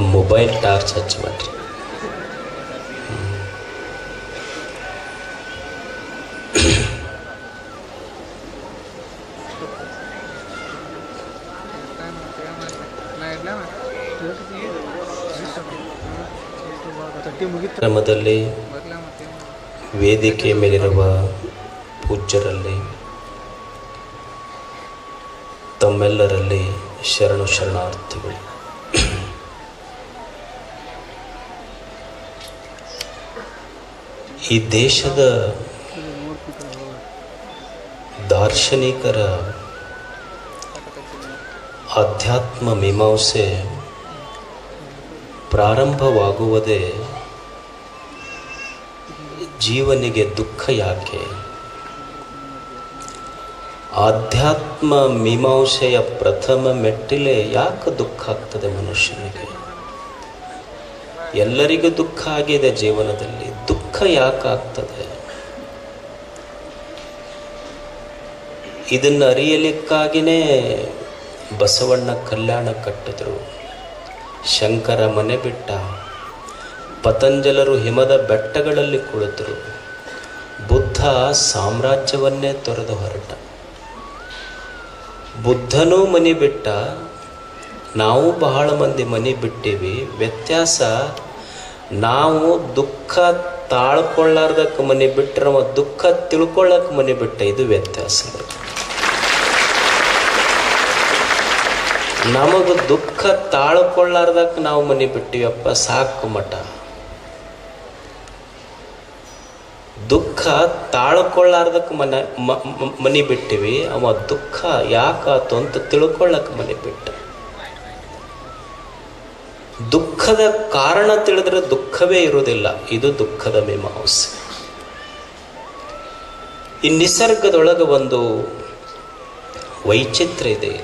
Mobile torch ಹಚ್ಚಿ ಮಾಡಿರಿ. ಕ್ರಮದಲ್ಲಿ ವೇದಿಕೆ ಮೇಲಿರುವ ಪೂಜ್ಯರಲ್ಲಿ ತಮ್ಮೆಲ್ಲರಲ್ಲಿ ಶರಣು ಶರಣಾರ್ಥಿಗಳು. ಈ ದೇಶದ ದಾರ್ಶನಿಕರ ಆಧ್ಯಾತ್ಮ ಮೀಮಾಂಸೆ ಪ್ರಾರಂಭವಾಗುವುದೇ ಜೀವನಿಗೆ ದುಃಖ ಯಾಕೆ? ಆಧ್ಯಾತ್ಮ ಮೀಮಾಂಸೆಯ ಪ್ರಥಮ ಮೆಟ್ಟಿಲೆ ಯಾಕೆ ದುಃಖ ಆಗ್ತದೆ ಮನುಷ್ಯನಿಗೆ? ಎಲ್ಲರಿಗೂ ದುಃಖ ಆಗಿದೆ ಜೀವನದಲ್ಲಿ. ದುಃಖ ಯಾಕೆ ಇದನ್ನು ಅರಿಯಲಿಕ್ಕಾಗಿಯೇ ಬಸವಣ್ಣ ಕಲ್ಯಾಣ ಕಟ್ಟಿದ್ರು. ಶಂಕರ ಮನೆ ಬಿಟ್ಟ ಪತಂಜಲರು ಹಿಮದ ಬೆಟ್ಟಗಳಲ್ಲಿ ಕುಳಿತರು. ಬುದ್ಧ ಸಾಮ್ರಾಜ್ಯವನ್ನೇ ತೊರೆದು ಹೊರಟ. ಬುದ್ಧನೂ ಮನೆ ಬಿಟ್ಟ, ನಾವು ಬಹಳ ಮಂದಿ ಮನೆ ಬಿಟ್ಟೀವಿ. ವ್ಯತ್ಯಾಸ, ನಾವು ದುಃಖ ತಾಳ್ಕೊಳ್ಳಾರ್ದಕ್ಕೆ ಮನೆ ಬಿಟ್ಟರೆ ಅವ ದುಃಖ ತಿಳ್ಕೊಳ್ಳಕ್ಕೆ ಮನೆ ಬಿಟ್ಟ ಇದು ವ್ಯತ್ಯಾಸ. ನಮಗೆ ದುಃಖ ತಾಳ್ಕೊಳ್ಳಾರ್ದಕ್ಕೆ ನಾವು ಮನೆ ಬಿಟ್ಟಿವಪ್ಪ ಸಾಕು ಮಠ. ದುಃಖ ತಾಳ್ಕೊಳ್ಳಾರ್ದಕ್ಕೆ ಮನೆ ಮನೆ ಬಿಟ್ಟಿವಿ, ಅವ ದುಃಖ ಯಾಕಾತು ಅಂತ ತಿಳ್ಕೊಳ್ಳಕ್ಕೆ ಮನೆ ಬಿಟ್ಟ. ದುಃಖದ ಕಾರಣ ತಿಳಿದ್ರೆ ದುಃಖವೇ ಇರುವುದಿಲ್ಲ. ಇದು ದುಃಖದ ಮೀಮಾಂಸೆ ಈ ನಿಸರ್ಗದೊಳಗೆ ಒಂದು ವೈಚಿತ್ರ್ಯ ಇದೆ.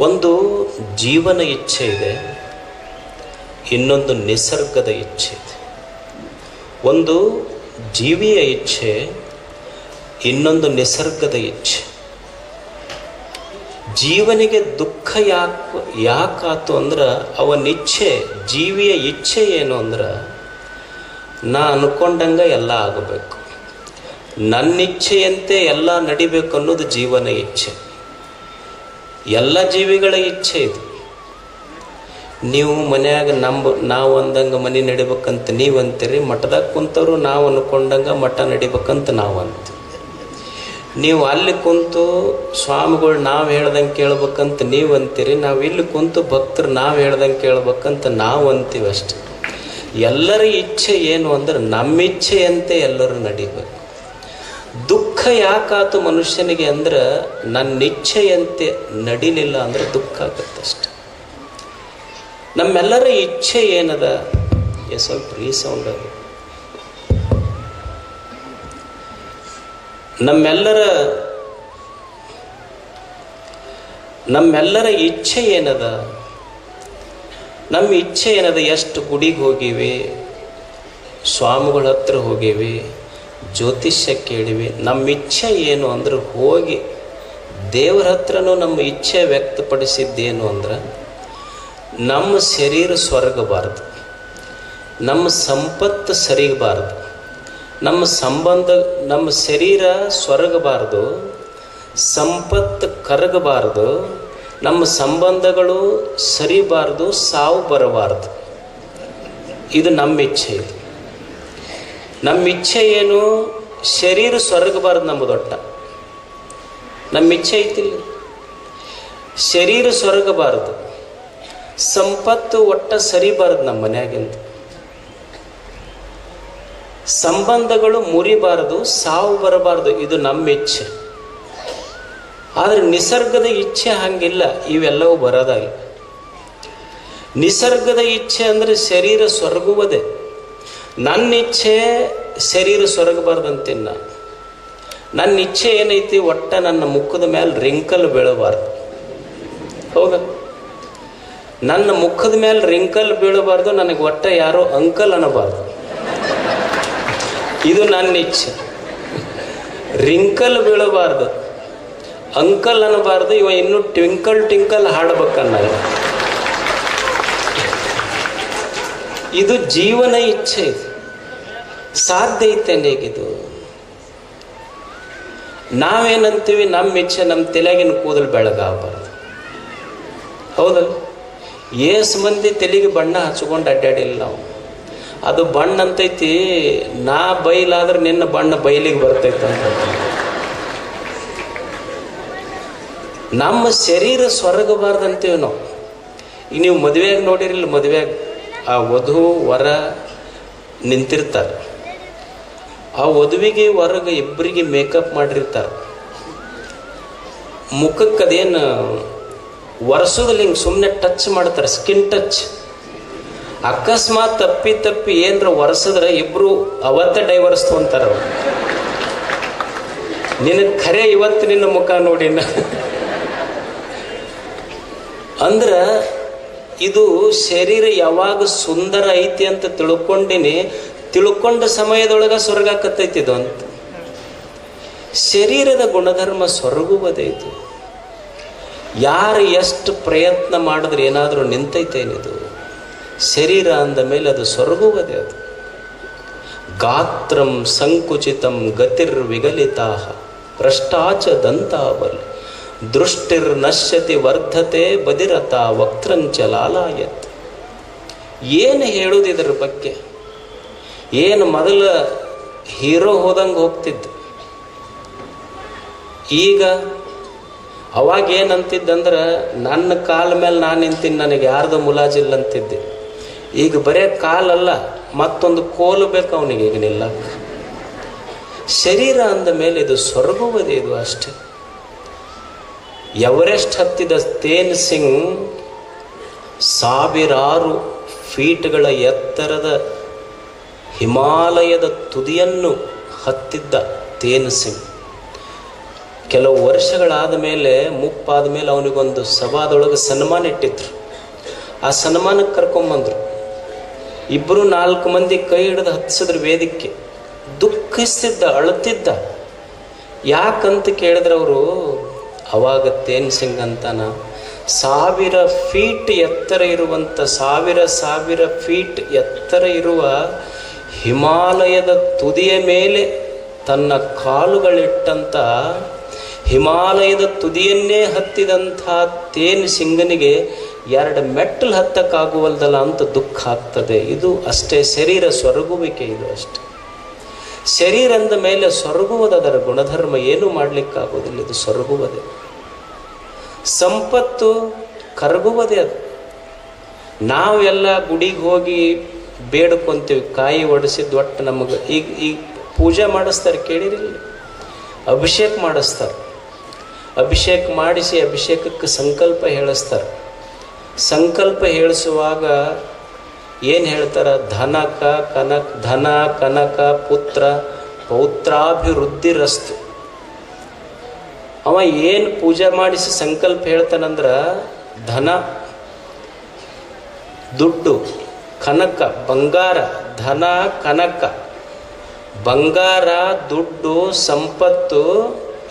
ಒಂದು ಜೀವನ ಇಚ್ಛೆ ಇದೆ. ಇನ್ನೊಂದು ನಿಸರ್ಗದ ಇಚ್ಛೆ ಇದೆ. ಒಂದು ಜೀವಿಯ ಇಚ್ಛೆ, ಇನ್ನೊಂದು ನಿಸರ್ಗದ ಇಚ್ಛೆ. ಜೀವನಿಗೆ ದುಃಖ ಯಾಕೆ ಯಾಕಾತು ಅಂದ್ರೆ ಅವನ ಇಚ್ಛೆ, ಜೀವಿಯ ಇಚ್ಛೆ ಏನು ಅಂದ್ರೆ ನಾ ಅನ್ಕೊಂಡಂಗ ಎಲ್ಲ ಆಗಬೇಕು. ನನ್ನ ಇಚ್ಛೆಯಂತೆ ಎಲ್ಲ ನಡಿಬೇಕು ಅನ್ನೋದು ಜೀವನ ಇಚ್ಛೆ. ಎಲ್ಲ ಜೀವಿಗಳ ಇಚ್ಛೆ ಇದು. ನೀವು ಮನೆಯಾಗ ನಂಬ ನಾವು ಅಂದಂಗೆ ಮನೆ ನಡಿಬೇಕಂತ ನೀವು ಅಂತೀರಿ, ಮಠದಾಗ ಕುಂತವ್ರು ನಾವು ಅನ್ಕೊಂಡಂಗೆ ಮಠ ನಡಿಬೇಕಂತ ನಾವು ಅಂತೀವಿ. ನೀವು ಅಲ್ಲಿ ಕುಂತು ಸ್ವಾಮಿಗಳು ನಾವು ಹೇಳ್ದಂಗೆ ಕೇಳ್ಬೇಕಂತ ನೀವು ಅಂತೀರಿ, ನಾವು ಇಲ್ಲಿ ಕುಂತು ಭಕ್ತರು ನಾವು ಹೇಳ್ದಂಗೆ ಕೇಳ್ಬೇಕಂತ ನಾವು ಅಂತೀವಿ ಅಷ್ಟೆ. ಎಲ್ಲರ ಇಚ್ಛೆ ಏನು ಅಂದ್ರೆ ನಮ್ಮ ಇಚ್ಛೆಯಂತೆ ಎಲ್ಲರೂ ನಡಿಬೇಕು. ದುಃಖ ಯಾಕಾತು ಮನುಷ್ಯನಿಗೆ ಅಂದ್ರೆ ನನ್ನ ಇಚ್ಛೆಯಂತೆ ನಡಿಲಿಲ್ಲ ಅಂದ್ರೆ ದುಃಖ ಆಗತ್ತಷ್ಟೆ ನಮ್ಮೆಲ್ಲರ ಇಚ್ಛೆ ಏನದ? ಎ ಸ್ವಲ್ಪ ರೀಸೌಂಡ್ ಅದು. ನಮ್ಮೆಲ್ಲರ ನಮ್ಮೆಲ್ಲರ ಇಚ್ಛೆ ಏನದ? ನಮ್ಮ ಇಚ್ಛೆ ಏನದ? ಎಷ್ಟು ಗುಡಿಗೆ ಹೋಗಿವೆ? ಸ್ವಾಮಿಗಳ ಹತ್ರ ಹೋಗಿವೆ? ಜ್ಯೋತಿಷ್ಯ ಕೇಳಿವಿ? ನಮ್ಮ ಇಚ್ಛೆ ಏನು ಅಂದ್ರೆ ಹೋಗಿ ದೇವರ ಹತ್ರನೂ ನಮ್ಮ ಇಚ್ಛೆ ವ್ಯಕ್ತಪಡಿಸಿದ್ದೇನು ಅಂದ್ರೆ ನಮ್ಮ ಶರೀರ ಸ್ವರ್ಗಬಾರ್ದು. ನಮ್ಮ ಸಂಪತ್ತು ಸರಿಗಬಾರ್ದು. ನಮ್ಮ ಸಂಬಂಧ, ನಮ್ಮ ಶರೀರ ಸ್ವರಗಬಾರದು, ಸಂಪತ್ತು ಕರಗಬಾರದು, ನಮ್ಮ ಸಂಬಂಧಗಳು ಸರಿಬಾರದು, ಸಾವು ಬರಬಾರ್ದು. ಇದು ನಮ್ಮ ಇಚ್ಛೆ ಇದು. ನಮ್ಮ ಇಚ್ಛೆ ಏನು? ಶರೀರ ಸ್ವರ್ಗಬಾರ್ದು ದೊಡ್ಡ. ನಮ್ಮ ಇಚ್ಛೆ ಐತಿಲ್ಲ. ಶರೀರ ಸ್ವರಗಬಾರದು. ಸಂಪತ್ತು ಒಟ್ಟ ಸರಿಬಾರದು ನಮ್ಮ ಮನ್ಯಾಗಿಂದ. ಸಂಬಂಧಗಳು ಮುರಿಬಾರದು, ಸಾವು ಬರಬಾರದು, ಇದು ನಮ್ಮ ಇಚ್ಛೆ. ಆದರೆ ನಿಸರ್ಗದ ಇಚ್ಛೆ ಹಂಗಿಲ್ಲ, ಇವೆಲ್ಲವೂ ಬರೋದಾಗಿ. ನಿಸರ್ಗದ ಇಚ್ಛೆ ಅಂದರೆ ಶರೀರ ಸ್ವರ್ಗುವುದೇ. ನನ್ನ ಇಚ್ಛೆ ಶರೀರ ಸ್ವರ್ಗಬಾರ್ದಂತಿನ್ನ ನನ್ನ ಇಚ್ಛೆ ಏನೈತಿ, ಒಟ್ಟ ನನ್ನ ಮುಖದ ಮೇಲೆ ರಿಂಕಲ್ ಬೀಳಬಾರ್ದು. ಹೌದಾ? ನನ್ನ ಮುಖದ ಮೇಲೆ ರಿಂಕಲ್ ಬೀಳಬಾರ್ದು, ನನಗೆ ಒಟ್ಟ ಯಾರೋ ಅಂಕಲ್ ಅನ್ನಬಾರ್ದು. ಇದು ನನ್ನ ಇಚ್ಛೆ ರಿಂಕಲ್ ಬೀಳಬಾರ್ದು. ಅಂಕಲ್ ಅನ್ನಬಾರ್ದು, ಇವ ಇನ್ನೂ ಟ್ವಿಂಕಲ್ ಟಿಂಕಲ್ ಹಾಡ್ಬೇಕನ್ನ ಇದು ಜೀವನ ಇಚ್ಛೆ ಇದು. ಸಾಧ್ಯ ಐತೆ ಇದು ನಾವೇನಂತೀವಿ, ನಮ್ಮ ಇಚ್ಛೆ ನಮ್ಮ ತಲೆಗಿನ ಕೂದಲು ಬೆಳಗಾಗಬಾರ್ದು. ಹೌದಲ್ಲ? ಏಸ್ ಮಂದಿ ತಲೆಗೆ ಬಣ್ಣ ಹಚ್ಕೊಂಡು ಅಡ್ಡಾಡಿಲ್ಲ ನಾವು. ಅದು ಬಣ್ಣ ಅಂತೈತಿ, ನಾ ಬೈಲಾದ್ರೆ ನಿನ್ನ ಬಣ್ಣ ಬೈಲಿಗೆ ಬರ್ತೈತೆ ಅಂತ. ನಮ್ಮ ಶರೀರ ಸ್ವರ್ಗಬಾರ್ದಂತೀವಿ ನಾವು. ಈಗ ನೀವು ಮದುವೆಯಾಗಿ ನೋಡಿರಿಲ್ಲ, ಮದುವೆಯಾಗ ಆ ವಧು, ವರ ನಿಂತಿರ್ತಾರೆ. ಆ ವಧುವಿಗೆ ಹೊರಗೆ ಇಬ್ಬರಿಗೆ ಮೇಕಪ್ ಮಾಡಿರ್ತಾರೆ. ಮುಖಕ್ಕೆ ಅದೇನು ಒರೆಸೋದಲ್ಲಿ ಹಿಂಗೆ ಸುಮ್ಮನೆ ಟಚ್ ಮಾಡ್ತಾರೆ, ಸ್ಕಿನ್ ಟಚ್. ಅಕಸ್ಮಾತ್ ತಪ್ಪಿ ತಪ್ಪಿ ಏನರ ಒರೆಸಿದ್ರೆ ಇಬ್ರು ಅವತ್ತ ಡೈವರ್ಸ್ ತೊಂತಾರ ನಿನಗೆ ಖರೆ ಇವತ್ತು ನಿನ್ನ ಮುಖ ನೋಡಿ ಅಂದ್ರ ಇದು ಶರೀರ ಯಾವಾಗ ಸುಂದರ ಐತಿ ಅಂತ ತಿಳ್ಕೊಂಡಿನಿ, ತಿಳ್ಕೊಂಡ ಸಮಯದೊಳಗ ಸ್ವರ್ಗ ಕತ್ತೈತಿ ಇದು ಅಂತ. ಶರೀರದ ಗುಣಧರ್ಮ ಸ್ವರ್ಗುವುದೈತು ಯಾರು ಎಷ್ಟು ಪ್ರಯತ್ನ ಮಾಡಿದ್ರೆ ಏನಾದರೂ ನಿಂತೈತೇನಿದು ಶರೀರ ಅಂದ ಮೇಲೆ ಅದು ಸೊರಗುವುದೇ ಅದು. ಗಾತ್ರಂ ಸಂಕುಚಿತಂ ಗತಿರ್ವಿಗಲಿತಾ ಭ್ರಷ್ಟಾಚ ದಂತಾವಲ್, ದೃಷ್ಟಿರ್ ನಶ್ಯತಿ ವರ್ಧತೆ ಬದಿರತ ವಕ್ತಂಚ ಲಾಲಾಯತ್. ಏನು ಹೇಳುವುದು ಇದರ ಬಗ್ಗೆ? ಏನು ಮೊದಲ ಹೀರೋ ಹೋದಂಗೆ ಹೋಗ್ತಿದ್ದು? ಈಗ ಅವಾಗ ಏನಂತಿದ್ದಂದ್ರೆ, ನನ್ನ ಕಾಲ ಮೇಲೆ ನಾನು ನಿಂತೀನಿ ನನಗೆ ಯಾರ್ದು ಮುಲಾಜಿಲ್ಲ ಅಂತಿದ್ದೆ ಈಗ ಬರೇ ಕಾಲಲ್ಲ, ಮತ್ತೊಂದು ಕೋಲು ಬೇಕು ಅವನಿಗೆ ಈಗ ನಿಲ್ಲಕ್ಕೆ ಶರೀರ ಅಂದ ಮೇಲೆ ಇದು ಸ್ವರ್ಗವದೇ ಇದು ಅಷ್ಟೇ. ಎವರೆಸ್ಟ್ ಹತ್ತಿದ ತೇನ್ ಸಿಂಗ್ ಸಾವಿರಾರು ಫೀಟ್ಗಳ ಎತ್ತರದ ಹಿಮಾಲಯದ ತುದಿಯನ್ನು ಹತ್ತಿದ್ದ ತೇನ್ ಸಿಂಗ್. ಕೆಲವು ವರ್ಷಗಳಾದ ಮೇಲೆ, ಮುಪ್ಪಾದ ಮೇಲೆ ಅವನಿಗೊಂದು ಸಭಾದೊಳಗೆ ಸನ್ಮಾನ ಇಟ್ಟಿದ್ರು. ಆ ಸನ್ಮಾನಕ್ಕೆ ಕರ್ಕೊಂಬಂದ್ರು. ಇಬ್ಬರು ನಾಲ್ಕು ಮಂದಿ ಕೈ ಹಿಡಿದು ಹತ್ತಿಸಿದ್ರು ವೇದಿಕೆ ದುಃಖಿಸ್ತಿದ್ದ, ಅಳುತ್ತಿದ್ದ. ಯಾಕಂತ ಕೇಳಿದ್ರೆ ಅವರು ಅವಾಗ ತೇನ್ ಸಿಂಗ್ ಅಂತಾನ? ಸಾವಿರ ಫೀಟ್ ಎತ್ತರ ಇರುವಂಥ ಸಾವಿರ ಸಾವಿರ ಫೀಟ್ ಎತ್ತರ ಇರುವ ಹಿಮಾಲಯದ ತುದಿಯ ಮೇಲೆ ತನ್ನ ಕಾಲುಗಳಿಟ್ಟಂಥ ಹಿಮಾಲಯದ ತುದಿಯನ್ನೇ ಹತ್ತಿದಂಥ ತೇನ್ ಸಿಂಗನಿಗೆ ಎರಡು ಮೆಟ್ಟಲು ಹತ್ತಕ್ಕಾಗುವಲ್ದಲ್ಲ ಅಂತ ದುಃಖ ಆಗ್ತದೆ. ಇದು ಅಷ್ಟೇ ಶರೀರ ಸ್ವರ್ಗುವಿಕೆ ಇದು ಅಷ್ಟೆ. ಶರೀರ ಅಂದ ಮೇಲೆ ಸ್ವರ್ಗುವುದರ ಗುಣಧರ್ಮ, ಏನು ಮಾಡಲಿಕ್ಕಾಗೋದಿಲ್ಲ ಇದು ಸ್ವರ್ಗುವುದೇ. ಸಂಪತ್ತು ಕರಗುವುದೇ ಅದು. ನಾವೆಲ್ಲ ಗುಡಿಗೆ ಹೋಗಿ ಬೇಡ್ಕೊಂತೀವಿ, ಕಾಯಿ ಒಡಿಸಿದ್ದು ಒಟ್ಟು ನಮಗೆ. ಈಗ ಈಗ ಪೂಜೆ ಮಾಡಿಸ್ತಾರೆ ಕೇಳಿರಲಿಲ್ಲ. ಅಭಿಷೇಕ ಮಾಡಿಸ್ತಾರೆ. ಅಭಿಷೇಕ ಮಾಡಿಸಿ ಅಭಿಷೇಕಕ್ಕೆ ಸಂಕಲ್ಪ ಹೇಳಿಸ್ತಾರೆ. ಸಂಕಲ್ಪ ಹೇಳಿಸುವಾಗ ಏನು ಹೇಳ್ತಾರೆ? ಧನಕ ಕನಕ ಧನ ಕನಕ ಪುತ್ರ ಪೌತ್ರಾಭಿವೃದ್ಧಿರಸ್ತು. ಅವ ಏನು ಪೂಜೆ ಮಾಡಿಸಿ ಸಂಕಲ್ಪ ಹೇಳ್ತಾನಂದ್ರ ಧನ, ದುಡ್ಡು, ಕನಕ, ಬಂಗಾರ, ಧನ, ಕನಕ, ಬಂಗಾರ, ದುಡ್ಡು, ಸಂಪತ್ತು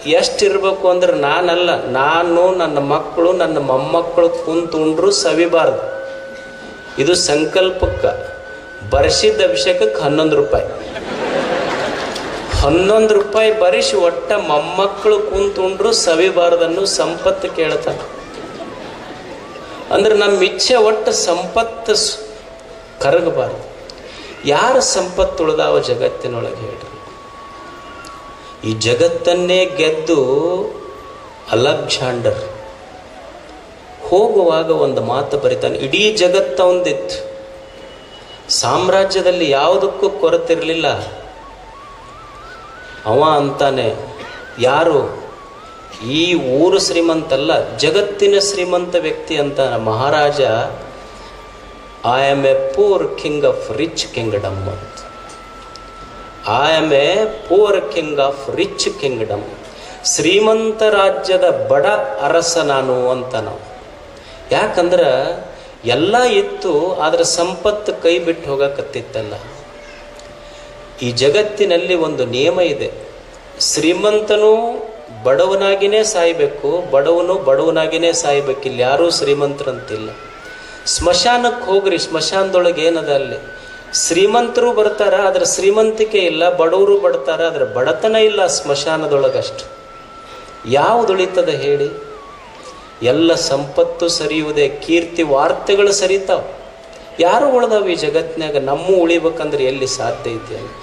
ಎಷ್ಟಿರ್ಬೇಕು ಅಂದ್ರೆ ನಾನಲ್ಲ. ನಾನು, ನನ್ನ ಮಕ್ಕಳು, ನನ್ನ ಮೊಮ್ಮಕ್ಕಳು ಕುಂತುಂಡ್ರು ಸವಿಬಾರದು. ಇದು ಸಂಕಲ್ಪಕ್ಕೆ. ಬರ್ಸಿದ ಅಭಿಷೇಕಕ್ಕೆ ಹನ್ನೊಂದು ರೂಪಾಯಿ. ಹನ್ನೊಂದು ರೂಪಾಯಿ ಬರಿಸಿ ಒಟ್ಟ ಮೊಮ್ಮಕ್ಕಳು ಕುಂತುಂಡ್ರು ಸವಿಬಾರದನ್ನು ಸಂಪತ್ತು ಕೇಳ್ತಾನೆ ಅಂದ್ರೆ ನಮ್ಮ ಇಚ್ಛೆ ಒಟ್ಟು ಸಂಪತ್ತು ಕರಗಬಾರದು. ಯಾರ ಸಂಪತ್ತು ಉಳಿದಾವ ಜಗತ್ತಿನೊಳಗೆ ಹೇಳ್ರಿ. ಈ ಜಗತ್ತನ್ನೇ ಗೆದ್ದು ಅಲೆಕ್ಸಾಂಡರ್ ಹೋಗುವಾಗ ಒಂದು ಮಾತು ಬರಿತಾನೆ, ಇಡೀ ಜಗತ್ತ ಒಂದಿತ್ತು. ಸಾಮ್ರಾಜ್ಯದಲ್ಲಿ ಯಾವುದಕ್ಕೂ ಕೊರತಿರಲಿಲ್ಲ. ಅವ ಅಂತಾನೆ, ಯಾರು? ಈ ಊರು ಶ್ರೀಮಂತಲ್ಲ, ಜಗತ್ತಿನ ಶ್ರೀಮಂತ ವ್ಯಕ್ತಿ ಅಂತ ಮಹಾರಾಜ I am a poor king of rich kingdom ಅಂತ I am a poor king of rich kingdom ಶ್ರೀಮಂತ ರಾಜ್ಯದ ಬಡ ಅರಸ ನಾನು ಅಂತ ನಾವು. ಯಾಕಂದ್ರೆ ಎಲ್ಲ ಇತ್ತು, ಆದ್ರೆ ಸಂಪತ್ತು ಕೈ ಬಿಟ್ಟು ಹೋಗಕತ್ತಿತ್ತಲ್ಲ. ಈ ಜಗತ್ತಿನಲ್ಲಿ ಒಂದು ನಿಯಮ ಇದೆ. ಶ್ರೀಮಂತನು ಬಡವನಾಗಿನೇ ಸಾಯಬೇಕು, ಬಡವನು ಬಡವನಾಗಿನೇ ಸಾಯ್ಬೇಕು ಇಲ್ಲಿ ಯಾರೂ ಶ್ರೀಮಂತರಂತಿಲ್ಲ. ಸ್ಮಶಾನಕ್ಕೆ ಹೋಗ್ರಿ, ಸ್ಮಶಾನದೊಳಗೆ ಏನದ ಅಲ್ಲಿ? ಶ್ರೀಮಂತರು ಬರ್ತಾರ, ಆದ್ರೆ ಶ್ರೀಮಂತಿಕೆ ಇಲ್ಲ, ಬಡವರು ಬಡ್ತಾರ ಅದ್ರ ಬಡತನ ಇಲ್ಲ ಸ್ಮಶಾನದೊಳಗಷ್ಟು. ಯಾವ್ದು ಉಳಿತದ ಹೇಳಿ? ಎಲ್ಲ ಸಂಪತ್ತು ಸರಿಯುವುದೇ, ಕೀರ್ತಿ ವಾರ್ತೆಗಳು ಸರಿತಾವ. ಯಾರು ಉಳ್ದಾವ ಈ ಜಗತ್ನಾಗ ನಮ್ಮೂ ಉಳಿಬೇಕಂದ್ರೆ ಎಲ್ಲಿ ಸಾಧ್ಯ ಐತಿ ಅಲ್ಲಿ?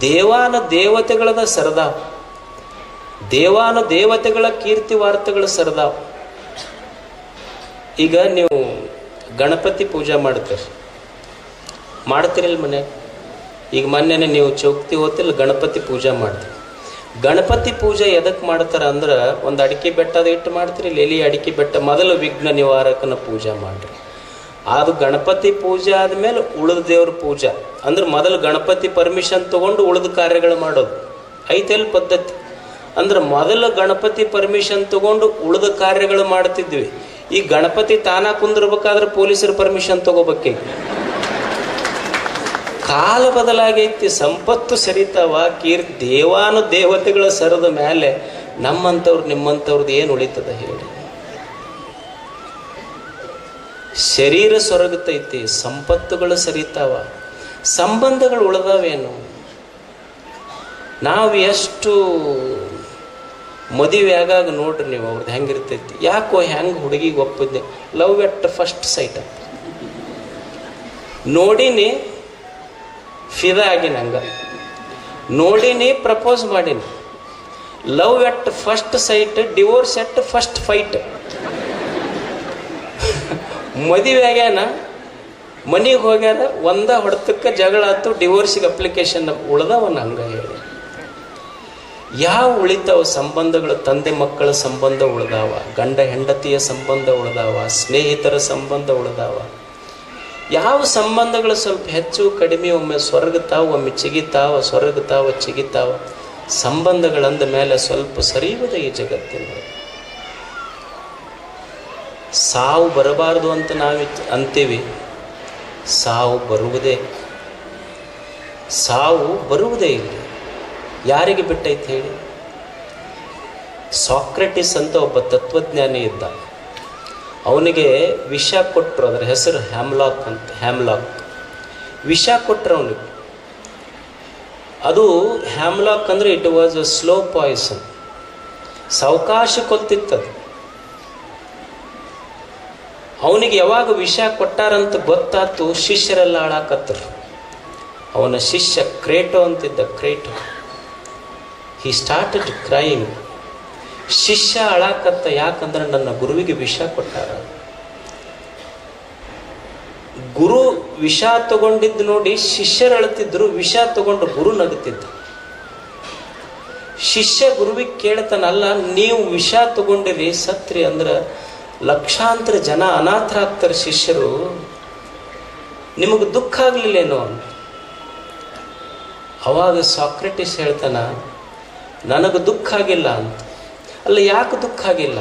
ದೇವಾನ ದೇವತೆಗಳದ ಸರದಾವ್. ದೇವಾನ ದೇವತೆಗಳ ಕೀರ್ತಿ ವಾರ್ತೆಗಳು ಸರದಾವ್. ಈಗ ನೀವು ಗಣಪತಿ ಪೂಜೆ ಮಾಡ್ತೀರಿ. ಮಾಡ್ತೀರಿಲ್ಲ ಮನೆ? ಈಗ ಮೊನ್ನೆನೆ ನೀವು ಚೌಕ್ತಿ ಹೋತಿಲ್ಲ ಗಣಪತಿ ಪೂಜೆ ಮಾಡ್ತೀವಿ ಗಣಪತಿ ಪೂಜೆ ಎದಕ್ಕೆ ಮಾಡ್ತಾರೆ ಅಂದ್ರೆ ಒಂದು ಅಡಿಕೆ ಬೆಟ್ಟದ ಇಟ್ಟು ಮಾಡ್ತೀರಿ ಎಲಿ ಅಡಿಕೆ ಬೆಟ್ಟ, ಮೊದಲು ವಿಘ್ನ ನಿವಾರಕನ ಪೂಜೆ ಮಾಡ್ರಿ. ಅದು ಗಣಪತಿ ಪೂಜೆ ಆದಮೇಲೆ ಉಳಿದ ದೇವ್ರ ಪೂಜೆ. ಅಂದ್ರೆ ಮೊದಲು ಗಣಪತಿ ಪರ್ಮಿಷನ್ ತಗೊಂಡು ಉಳಿದ ಕಾರ್ಯಗಳು ಮಾಡೋದು. ಐತೆಲ್ ಪದ್ಧತಿ. ಅಂದ್ರೆ ಮೊದಲು ಗಣಪತಿ ಪರ್ಮಿಷನ್ ತಗೊಂಡು ಉಳಿದ ಕಾರ್ಯಗಳು ಮಾಡ್ತಿದ್ವಿ. ಈ ಗಣಪತಿ ತಾನ ಕುಂದಿರ್ಬೇಕಾದ್ರೆ ಪೊಲೀಸರ ಪರ್ಮಿಷನ್ ತಗೋಬೇಕೀಗ ಕಾಲ ಬದಲಾಗೈತಿ, ಸಂಪತ್ತು ಸರಿತಾವ ಕೀರ್ ದೇವಾನು ದೇವತೆಗಳ ಸರದ ಮೇಲೆ ನಮ್ಮಂಥವ್ರು ನಿಮ್ಮಂಥವ್ರದ್ದು ಏನು ಉಳಿತದ ಹೇಳಿ. ಶರೀರ ಸೊರಗುತ್ತೈತಿ ಸಂಪತ್ತುಗಳು ಸರಿತಾವ. ಸಂಬಂಧಗಳು ಉಳಿದಾವೇನು? ನಾವು ಎಷ್ಟು ಮದುವೆ ಆಗಾಗ ನೋಡ್ರಿ ನೀವು, ಅವ್ರದ್ದು ಹೆಂಗಿರ್ತೈತಿ. ಯಾಕೋ ಹೆಂಗೆ ಹುಡುಗಿಗೆ ಒಪ್ಪಿದ್ದೆ, ಲವ್ ಎಟ್ ಫಸ್ಟ್ ಸೈಟ್ ನೋಡಿನಿ ಫಿದಾ ಆಗಿ ನಂಗೆ ನೋಡಿನಿ ಪ್ರಪೋಸ್ ಮಾಡೀನಿ. Love at first sight divorce at first fight ಮದುವೆ ಆಗ್ಯಾನ, ಮನೆಗೆ ಹೋಗ್ಯಾರ, ಒಂದ ಹೊಡೆತಕ್ಕೆ ಜಗಳ ಆಯ್ತು ಡಿವೋರ್ಸಿಗೆ ಅಪ್ಲಿಕೇಶನ್ ಉಳ್ದವನ ಹಂಗೆ ಹೇಳಿ. ಯಾವ ಉಳಿತಾವ ಸಂಬಂಧಗಳು, ತಂದೆ ಮಕ್ಕಳ ಸಂಬಂಧ ಉಳ್ದಾವ, ಗಂಡ ಹೆಂಡತಿಯ ಸಂಬಂಧ ಉಳ್ದಾವ, ಸ್ನೇಹಿತರ ಸಂಬಂಧ ಉಳ್ದಾವ? ಯಾವ ಸಂಬಂಧಗಳು ಸ್ವಲ್ಪ ಹೆಚ್ಚು ಕಡಿಮೆ, ಒಮ್ಮೆ ಸ್ವರ್ಗತಾವ, ಒಮ್ಮೆ ಚಿಗಿತಾವ, ಸ್ವರ್ಗತಾವ, ಚಿಗಿತಾವ, ಸಂಬಂಧಗಳಂದ ಮೇಲೆ ಸ್ವಲ್ಪ ಸರಿಯುವುದೇ ಈ ಜಗತ್ತಿನ ಸಾವು ಬರಬಾರದು ಅಂತ ನಾವು ಅಂತೀವಿ. ಸಾವು ಬರುವುದೇ ಸಾವು ಬರುವುದೇ ಇಲ್ಲ. ಯಾರಿಗೆ ಬಿಟ್ಟೈತೆ ಹೇಳಿ? ಸಾಕ್ರೆಟಿಸ್ ಅಂತ ಒಬ್ಬ ತತ್ವಜ್ಞಾನಿ ಇದ್ದ ಅವನಿಗೆ ವಿಷ ಕೊಟ್ಟರು ಅದರ ಹೆಸರು ಹ್ಯಾಮ್ಲಾಕ್ ಅಂತ, ಹ್ಯಾಮ್ಲಾಕ್. ವಿಷ ಕೊಟ್ಟರು ಅವನಿಗೆ. ಅದು ಹ್ಯಾಮ್ಲಾಕ್ ಅಂದರೆ it was a slow poison ಸಾವಕಾಶ ಕೊಲ್ತಿತ್ತದು ಅವನಿಗೆ ಯಾವಾಗ ವಿಷ ಕೊಟ್ಟಾರಂತ ಗೊತ್ತಾತು, ಶಿಷ್ಯರೆಲ್ಲ ಹಾಳಾಕತ್ತರು ಅವನ ಶಿಷ್ಯ ಕ್ರೇಟೋ ಅಂತಿದ್ದ, ಕ್ರೇಟೋ. ಹಿ ಸ್ಟಾರ್ಟೆಡ್ ಕ್ರೈಮ್ ಶಿಷ್ಯ ಅಳಾಕತ್ತ ಯಾಕಂದ್ರೆ ನನ್ನ ಗುರುವಿಗೆ ವಿಷ ಕೊಟ್ಟಾರ. ಗುರು ವಿಷ ತಗೊಂಡಿದ್ದು ನೋಡಿ ಶಿಷ್ಯರು ಅಳತಿದ್ರು ವಿಷ ತಗೊಂಡು ಗುರು ನಗುತ್ತಿದ್ದ. ಶಿಷ್ಯ ಗುರುವಿಗೆ ಕೇಳ್ತಾನಲ್ಲ, ನೀವು ವಿಷ ತಗೊಂಡಿರಿ ಸತ್ರಿ ಅಂದ್ರೆ ಲಕ್ಷಾಂತರ ಜನ ಅನಾಥರಾಗ್ತಾರೆ ಶಿಷ್ಯರು. ನಿಮಗೆ ದುಃಖ ಆಗ್ಲಿಲ್ಲೇನೋ? ಅಂತ ಅವಾಗ ಸಾಕ್ರೆಟಿಸ್ ಹೇಳ್ತಾನ, ನನಗೆ ದುಃಖ ಆಗಿಲ್ಲ ಅಂತ. ಅಲ್ಲ ಯಾಕೆ ದುಃಖ ಆಗಿಲ್ಲ?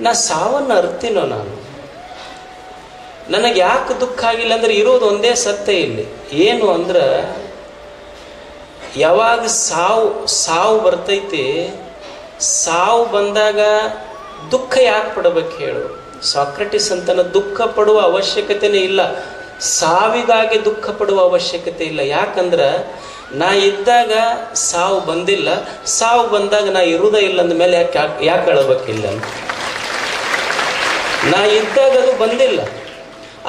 ನಾ ಸಾವನ್ನು ಅರ್ತೀನೋ ನಾನು? ನನಗೆ ಯಾಕೆ ದುಃಖ ಆಗಿಲ್ಲ ಅಂದ್ರೆ ಇರೋದು ಒಂದೇ ಸತ್ಯ ಇಲ್ಲಿ. ಏನು ಅಂದ್ರೆ, ಯಾವಾಗ ಸಾವು ಸಾವು ಬರ್ತೈತಿ, ಸಾವು ಬಂದಾಗ ದುಃಖ ಯಾಕೆ ಪಡಬೇಕು ಹೇಳು? ಸಾಕ್ರೆಟಿಸ್ ಅಂತನ ದುಃಖ ಪಡುವ ಅವಶ್ಯಕತೆನೇ ಇಲ್ಲ. ಸಾವಿಗಾಗಿ ದುಃಖ ಪಡುವ ಅವಶ್ಯಕತೆ ಇಲ್ಲ. ಯಾಕಂದ್ರೆ ನಾ ಇದ್ದಾಗ ಸಾವು ಬಂದಿಲ್ಲ. ಸಾವು ಬಂದಾಗ ನಾ ಇರುವುದೇ ಇಲ್ಲ ಅಂದಮೇಲೆ ಯಾಕೆ ಯಾಕೆ ಅಳಬೇಕಿಲ್ಲ ನಾ ಇದ್ದಾಗ ಅದು ಬಂದಿಲ್ಲ.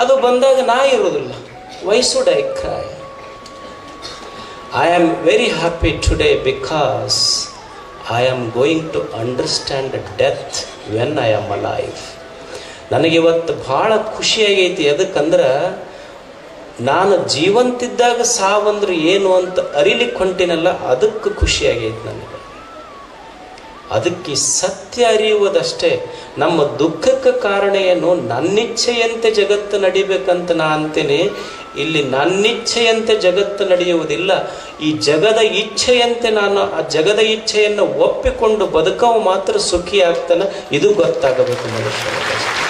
ಅದು ಬಂದಾಗ ನಾ ಇರೋದಿಲ್ಲ. ವಯಸ್ಸು die cry I am very happy today because I am going to understand death when I am a life ನನಗಿವತ್ತು ಭಾಳ ಖುಷಿಯಾಗೈತಿ. ಎದಕ್ಕಂದ್ರೆ ನಾನು ಜೀವಂತಿದ್ದಾಗ ಸಾವಂದ್ರೆ ಏನು ಅಂತ ಅರಿಲಿಕ್ಕೆ ಹೊಂಟಿನಲ್ಲ, ಅದಕ್ಕೆ ಖುಷಿಯಾಗೈತೆ ನನಗೆ. ಅದಕ್ಕೆ ಸತ್ಯ ಅರಿಯುವುದಷ್ಟೇ ನಮ್ಮ ದುಃಖಕ್ಕೆ ಕಾರಣ ಏನು? ನನ್ನಿಚ್ಛೆಯಂತೆ ಜಗತ್ತು ನಡಿಬೇಕಂತ ನಾ ಅಂತೇನೆ. ಇಲ್ಲಿ ನನ್ನಿಚ್ಛೆಯಂತೆ ಜಗತ್ತು ನಡೆಯುವುದಿಲ್ಲ. ಈ ಜಗದ ಇಚ್ಛೆಯಂತೆ ನಾನು ಆ ಜಗದ ಇಚ್ಛೆಯನ್ನು ಒಪ್ಪಿಕೊಂಡು ಬದುಕವು ಮಾತ್ರ ಸುಖಿ ಆಗ್ತಾನೆ ಇದು ಗೊತ್ತಾಗಬೇಕು ಮನುಷ್ಯನಿಗೆ